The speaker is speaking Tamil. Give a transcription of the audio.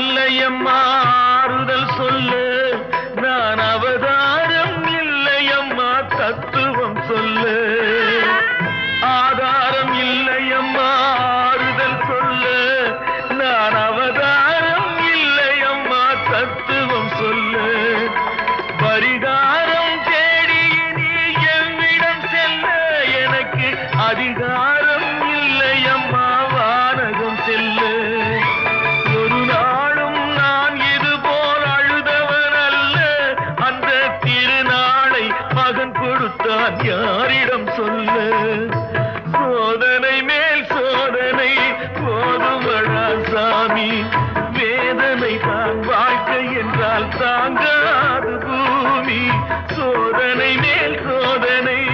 இல்லையம்மாறுதல் சொல்லு. நான் அவதாரம் இல்லையம்மா தத்துவம் சொல்லு. ஆதாரம் இல்லையம்மா ஆறுதல் சொல்லு. நான் அவதாரம் இல்லையம்மா தத்துவம் சொல்லு. பரிகாரம் தேடி நீ எவ்விடம் செல்ல எனக்கு அதிகாரம் திருநாளை மகன் கொடுத்தான் யாரிடம் சொல்ல? சோதனை மேல் சோதனை போதுமடா சாமி. வேதனை தான் வாழ்க்கை என்றால் தாங்காது பூமி. சோதனை மேல் சோதனை